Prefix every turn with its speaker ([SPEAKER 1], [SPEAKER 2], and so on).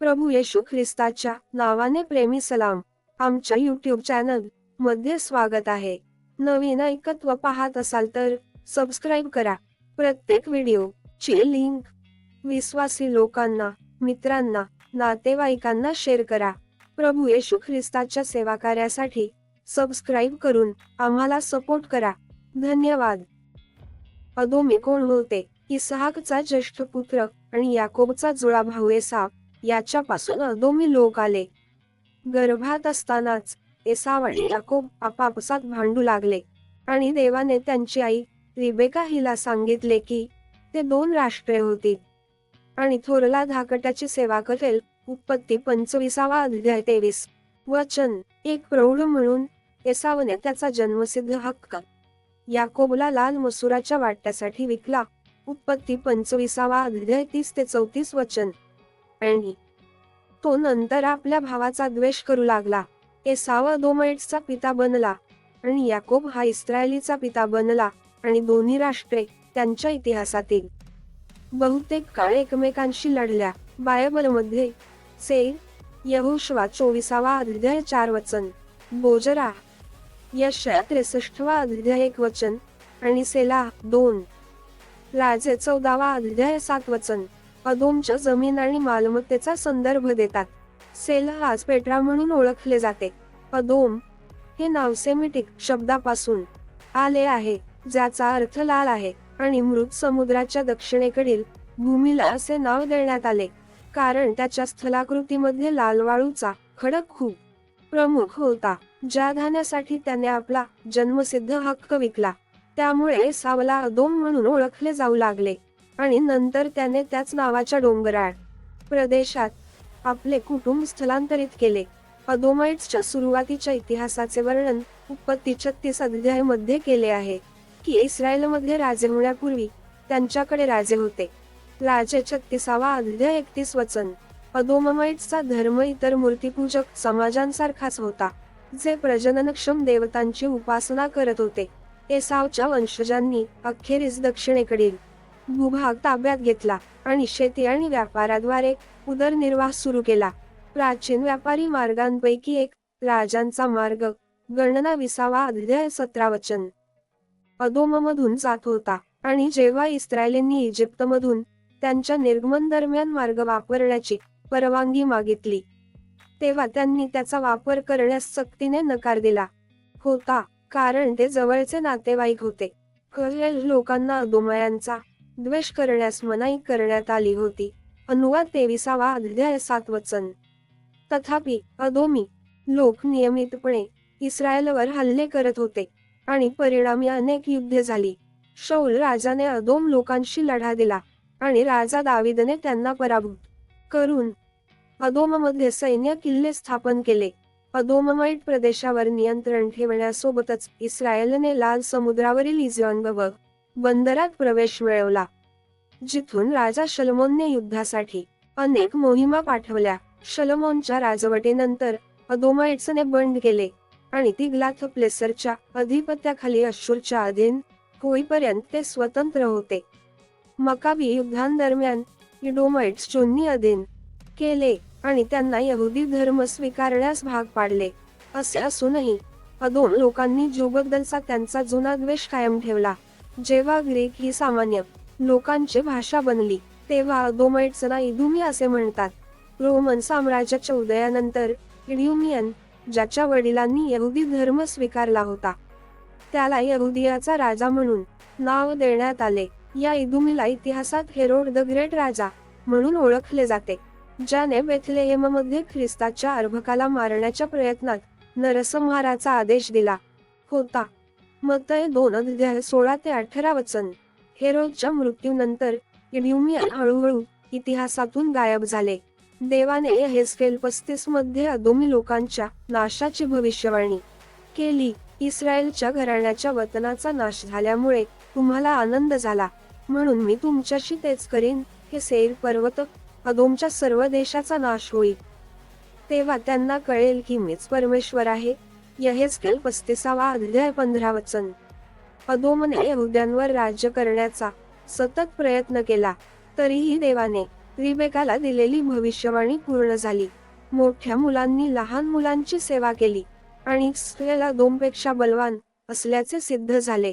[SPEAKER 1] प्रभू येशू ख्रिस्ताच्या नावाने प्रेमी सलाम आमच्या यूट्यूब चॅनलमध्ये स्वागत आहे. नवीन ऐकत्व पाहत असाल तर सबस्क्राईब करा. प्रत्येक व्हिडिओ ची लिंक विश्वासी लोकांना मित्रांना नातेवाईकांना शेअर करा. प्रभू येशू ख्रिस्ताच्या सेवा कार्यासाठी सबस्क्राईब करून आम्हाला सपोर्ट करा. धन्यवाद. अदोमी कोण होते? इसहाकचा ज्येष्ठ पुत्र आणि याकोबचा जुळा भाऊ एसा याच्यापासून अदोमी लोक आले. गर्भात असतानाच एसाव आणि याकोब आपापसात भांडू लागले. आणि देवाने त्यांची आई रिबेका हिला सांगितले की ते दोन राष्ट्रे होती. आणि थोरला धाकट्याची सेवा करेल उत्पत्ती पंचवीसावा अध्याय तेवीस. वचन एक प्रौढ म्हणून एसावने त्याचा जन्मसिद्ध हक्क. याकोबला लाल मसुराच्या वाट्यासाठी विकला. उत्पत्ती पंचवीसावा अध्याय तीस ते चौतीस वचन. आणि तो नंतर आपल्या भावाचा द्वेष करू लागला. एसाव दोमेटचा पिता बनला आणि याकोब हा इस्रायलीचा पिता बनला आणि दोन्ही राष्ट्रे त्यांच्या इतिहासातील बहुतेक काळ एकमेकांशी लढल्या. बायबलमध्ये से यहोशवा चोवीसावा अध्याय चार वचन बोजरा यशया त्रेसष्टवा अध्याय एक वचन आणि सेला दोन राजे चौदावा अध्याय सात वचन. अदोमच्या जमीन आणि मालमत्तेचा संदर्भ देतात. सेल आज पेट्रा म्हणून ओळखले जाते. अदोम हे नाव सेमिटिक शब्दापासून आले आहे ज्याचा अर्थ लाल आहे आणि मृत समुद्राच्या दक्षिणेकडील भूमीला असे नाव देण्यात आले. कारण त्याच्या स्थलाकृतीमध्ये लाल वाळूचा खडक खूप प्रमुख होता ज्या धान्यासाठी त्याने आपला जन्मसिद्ध हक्क विकला. त्यामुळे सावला अदोम म्हणून ओळखले जाऊ लागले. आणि नंतर त्याने त्याच नावाच्या डोंगराळ प्रदेशात आपले कुटुंब स्थलांतरित केले. अदोमाइट्सच्या सुरुवातीच्या इतिहासाचे वर्णन उत्पत्ती छत्तीस अध्यायमध्ये केले आहे की इस्रायलमध्ये राजे होण्यापूर्वी त्यांच्याकडे राजे होते. राजे छत्तीसावा अध्याय एकतीस वचन. अदोमाइट्सचा धर्म इतर मूर्तीपूजक समाजांसारखाच होता जे प्रजननक्षम देवतांची उपासना करत होते. एसावच्या वंशजांनी अखेरीस दक्षिणेकडील भूभाग ताब्यात घेतला आणि शेती आणि व्यापाराद्वारे उदरनिर्वाह सुरू केला. प्राचीन व्यापारी मार्गांपैकी एक राजांचा मार्ग गणना विसावा अध्याय सतरा वचन अदोममधून जात होता आणि जेव्हा इस्रायलींनी इजिप्तमधून त्यांच्या निर्गमन दरम्यान मार्ग वापरण्याची परवानगी मागितली तेव्हा त्यांनी त्याचा वापर करण्यास सक्तीने नकार दिला. होता कारण ते जवळचे नातेवाईक होते. लोकांना अदोमयांचा द्वेष करण्यास मनाई करण्यात आली होती. अनुवाद तेविसावा अध्याय सात वचन. तथापि अदोमी लोक नियमितपणे इस्रायलवर हल्ले करत होते आणि परिणामी अनेक युद्धे झाली. शौल राजाने अदोम लोकांशी लढा दिला आणि राजा दाविदने त्यांना पराभूत करून अदोममध्ये सैन्य किल्ले स्थापन केले. अदोममाइट प्रदेशावर नियंत्रण ठेवण्यासोबतच इस्रायलने लाल समुद्रावरील इजॉन व बंदरात प्रवेश मिळवला. जिथून राजा शलमोनने युद्धासाठी अनेक मोहिमा पाठवल्या. शलमोनच्या राजवटीनंतर अदोमाइट्सने बंड केले आणि तिगलाथ प्लेसरच्या अधिपत्याखाली अश्शूरच्या अधीन होईपर्यंत ते स्वतंत्र होते. मकाबी युद्धांदरम्यान इडोमाइट्स चोन्नी अधीन केले आणि त्यांना यहुदी धर्म स्वीकारण्यास भाग पाडले. असे असूनही अदोम लोकांनी ज्यूबद्दलचा त्यांचा जुना द्वेष कायम ठेवला. जेव्हा ग्रीक ही सामान्य लोकांची भाषा बनली तेव्हा अदोमाइट्सना इदुमी असे म्हणतात. रोमन साम्राज्याच्या उदयानंतर इड्युमियन ज्याच्या वडिलांनी यहुदी धर्म स्वीकारला होता. त्याला यहुदियाचा राजा म्हणून नाव देण्यात आले. या इदुमीला इतिहासात हेरोड द ग्रेट राजा म्हणून ओळखले जाते ज्याने बेथलेहेममध्ये ख्रिस्ताच्या अर्भकाला मारण्याच्या प्रयत्नात नरसंहाराचा आदेश दिला होता. मतय दोन अध्याय सोळा ते अठरा वचन. हेरोच्या मृत्यूनंतर इडियुमी हळूहळू इतिहासातून गायब झाले. देवाने हेस्केल पस्तीसमध्ये अदोमी लोकांच्या नाशाची भविष्यवाणी केली. इस्रायलच्या घराण्याच्या वतनाचा नाश झाल्यामुळे तुम्हाला आनंद झाला. म्हणून मी तुमच्याशी तेच करीन हे सेर पर्वत अदोमच्या सर्व देशाचा नाश होईल. तेव्हा त्यांना कळेल की मीच परमेश्वर आहे. यहेस्केल पस्तीसावा अध्याय पंधरा वचन. अदोमने यहुद्यांवर राज्य करण्याचा सतत प्रयत्न केला तरीही देवाने रिबेकाला दिलेली भविष्यवाणी पूर्ण झाली. मोठ्या मुलांनी लहान मुलांची सेवा केली आणि स्त्रियाला दोनपेक्षा बलवान असल्याचे सिद्ध झाले.